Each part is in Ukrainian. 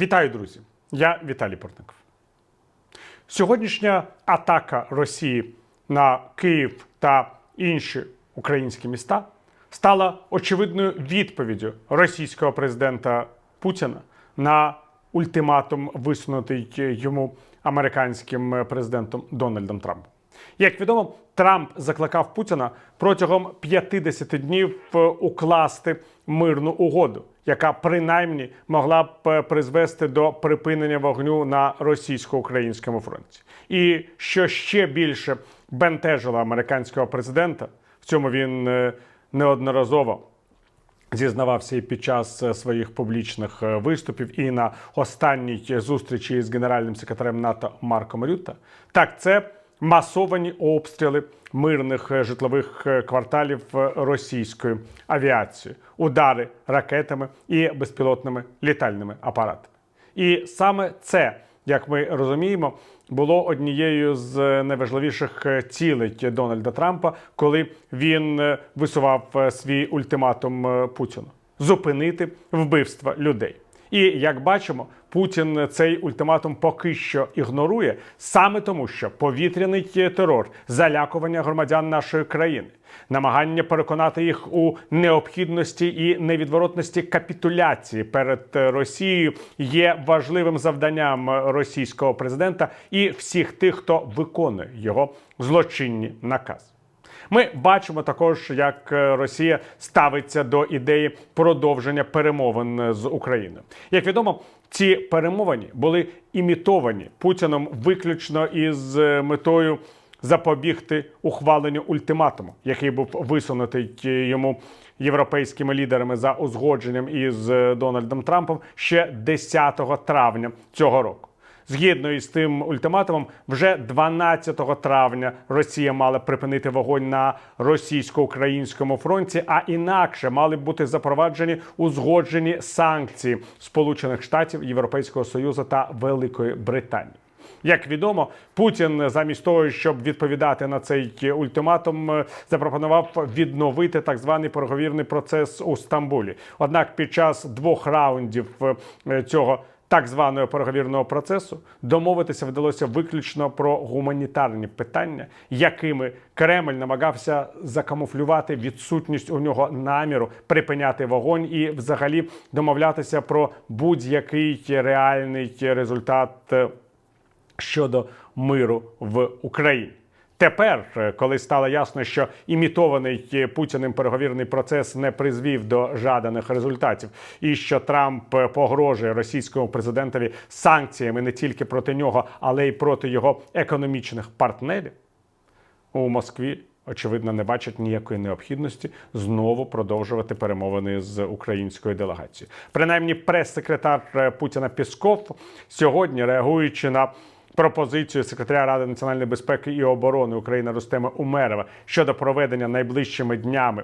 Вітаю, друзі! Я Віталій Портников. Сьогоднішня атака Росії на Київ та інші українські міста стала очевидною відповіддю російського президента Путіна на ультиматум, висунутий йому американським президентом Дональдом Трампом. Як відомо, Трамп закликав Путіна протягом 50 днів е, укласти мирну угоду, яка принаймні могла б е, призвести до припинення вогню на російсько-українському фронті. І що ще більше бентежило американського президента, в цьому він е, неодноразово зізнавався і під час е, своїх публічних виступів, і на останній зустрічі з генеральним секретарем НАТО Марком Рютта. Так, це масовані обстріли мирних е, житлових е, кварталів е, російською авіацією, удари ракетами і безпілотними літальними апаратами. І саме це, як ми розуміємо, було однією з найважливіших цілей Дональда Трампа, коли він висував свій ультиматум Путіну зупинити вбивства людей. І як бачимо, Путін цей ультиматум поки що ігнорує саме тому, що повітряний терор, залякування громадян нашої країни, намагання переконати їх у необхідності і невідворотності капітуляції перед Росією є важливим завданням російського президента і всіх тих, хто виконує його злочинні накази. Ми бачимо також, як е, Росія ставиться до ідеї продовження перемовин з Україною. Як відомо, ці перемовини були імітовані Путіном виключно із е, метою запобігти ухваленню ультиматуму, який був висунутий е, йому європейськими лідерами за узгодженням із е, Дональдом Трампом ще 10 травня цього року. Згідно із тим ультиматумом, вже 12 травня Росія мала припинити вогонь на російсько-українському фронті, а інакше мали б бути запроваджені узгоджені санкції Сполучених Штатів, Європейського Союзу та Великої Британії. Як відомо, Путін замість того, щоб відповідати на цей ультиматум, е, запропонував відновити так званий переговірний процес у Стамбулі. Однак, під час двох раундів е, цього так званого переговірного процесу домовитися вдалося виключно про гуманітарні питання, якими Кремль намагався закамуфлювати відсутність у нього наміру припиняти вогонь і, взагалі, домовлятися про будь-який реальний результат е, щодо миру в Україні. Тепер, е, коли стало ясно, що імітований е, Путіним переговірний процес не призвів до жаданих результатів, і що Трамп е, погрожує російському президентові санкціями не тільки проти нього, але й проти його економічних партнерів, у Москві очевидно не бачать ніякої необхідності знову продовжувати перемовини з українською делегацією. Принаймні, прес-секретар Путіна Пісков сьогодні, реагуючи на пропозицію секретаря Ради національної безпеки і оборони України Рустема Умерова щодо проведення найближчими днями.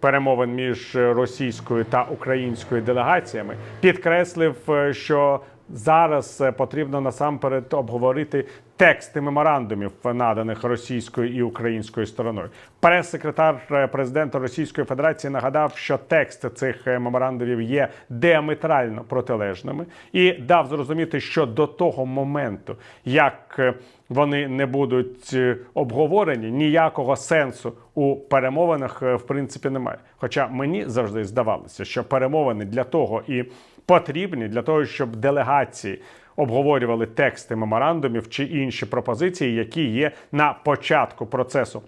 Перемовин між російською та українською делегаціями підкреслив, е, що зараз е, потрібно насамперед обговорити тексти меморандумів, наданих російською і українською стороною. Прес-секретар е, президента Російської Федерації нагадав, що тексти цих е, меморандумів є діаметрально протилежними, і дав зрозуміти, що до того моменту, як вони не будуть обговорені, ніякого сенсу у перемовинах в принципі немає. Хоча мені завжди здавалося, що перемовини для того і потрібні для того, щоб делегації обговорювали тексти меморандумів чи інші пропозиції, які є на початку процесу.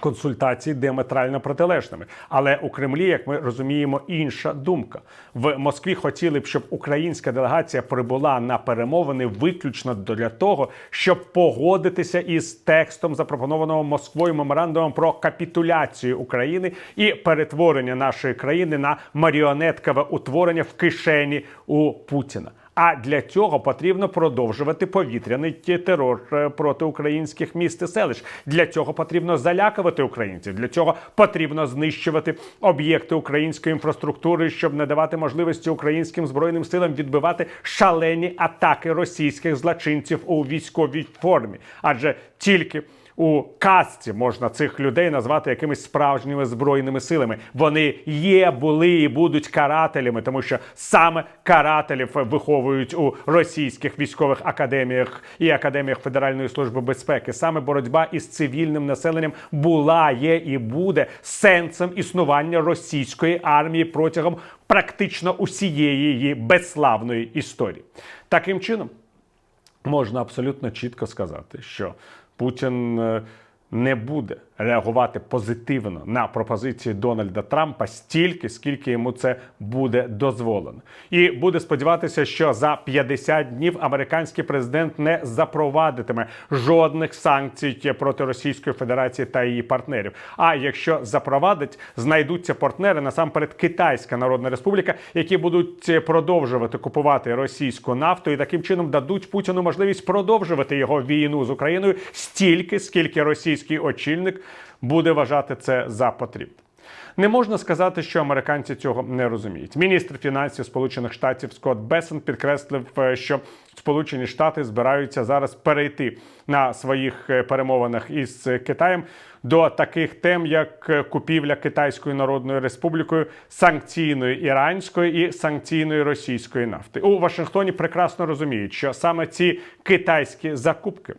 Консультації діаметрально протилежними, але у Кремлі, як ми розуміємо, інша думка в Москві. Хотіли б, щоб українська делегація прибула на перемовини виключно для того, щоб погодитися із текстом запропонованого Москвою меморандумом про капітуляцію України і перетворення нашої країни на маріонеткове утворення в кишені у Путіна. А для цього потрібно продовжувати повітряний терор е, проти українських міст і селищ. Для цього потрібно залякувати українців. Для цього потрібно знищувати об'єкти української інфраструктури, щоб не давати можливості українським збройним силам відбивати шалені атаки російських злочинців у військовій формі. Адже тільки у казці можна цих людей назвати якимись справжніми збройними силами. Вони є, були і будуть карателями, тому що саме карателів виховують у російських військових академіях і академіях Федеральної служби безпеки. Саме боротьба із цивільним населенням була, є і буде сенсом існування російської армії протягом практично усієї її безславної історії. Таким чином можна абсолютно чітко сказати, що Путін е, не буде реагувати позитивно на пропозиції Дональда Трампа стільки, скільки йому це буде дозволено, і буде сподіватися, що за 50 днів американський президент не запровадитиме жодних санкцій проти Російської Федерації та її партнерів. А якщо запровадить, знайдуться партнери насамперед Китайська Народна Республіка, які будуть продовжувати купувати російську нафту і таким чином дадуть Путіну можливість продовжувати його війну з Україною стільки, скільки російський очільник буде вважати це за потрібне. Не можна сказати, що американці цього не розуміють. Міністр фінансів Сполучених Штатів Скотт Бесен підкреслив, е, що Сполучені Штати збираються зараз перейти на своїх е, перемовинах із Китаєм до таких тем, як е, купівля Китайською Народною Республікою, санкційної іранської і санкційної російської нафти. У Вашингтоні прекрасно розуміють, що саме ці китайські закупки.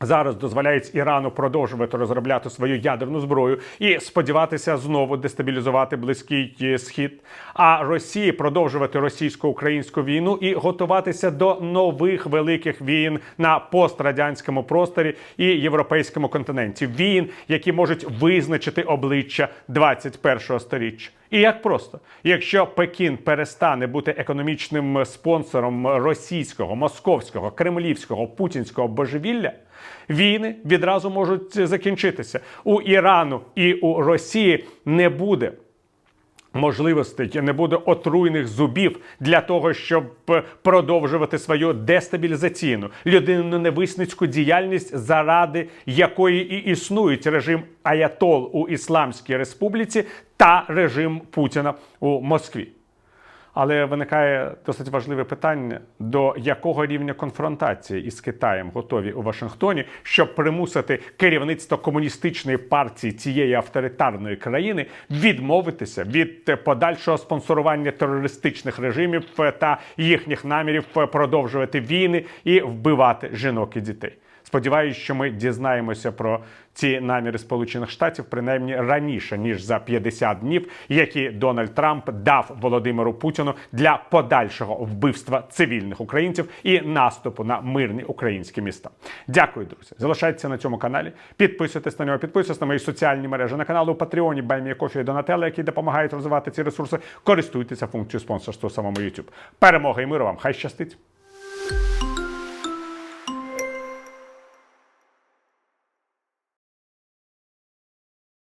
Зараз дозволяють Ірану продовжувати розробляти свою ядерну зброю і сподіватися знову дестабілізувати близький е, схід, а Росії продовжувати російсько-українську війну і готуватися до нових великих війн на пострадянському просторі і європейському континенті. Війн, які можуть визначити обличчя 21-го сторіччя. І як просто, якщо Пекін перестане бути економічним спонсором російського, московського, кремлівського, путінського божевілля, війни відразу можуть закінчитися. У Ірану і у Росії не буде. Можливостей не буде отруйних зубів для того, щоб продовжувати свою дестабілізаційну людинну невисницьку діяльність, заради якої і існують режим Аятол у Ісламській Республіці та режим Путіна у Москві. Але виникає досить важливе питання: до якого рівня конфронтації із Китаєм готові у Вашингтоні, щоб примусити керівництво комуністичної партії цієї авторитарної країни відмовитися від подальшого спонсорування терористичних режимів та їхніх намірів продовжувати війни і вбивати жінок і дітей. Сподіваюсь, що ми дізнаємося про ці наміри Сполучених Штатів принаймні раніше ніж за 50 днів, які Дональд Трамп дав Володимиру Путіну для подальшого вбивства цивільних українців і наступу на мирні українські міста. Дякую, друзі. Залишайтеся на цьому каналі. Підписуйтесь на нього, підписуйтесь на мої соціальні мережі на каналу Патреоні, Баймія Кофі і Донателла, які допомагають розвивати ці ресурси. Користуйтеся функцією спонсорства самому YouTube. Перемоги і миру вам! Хай щастить!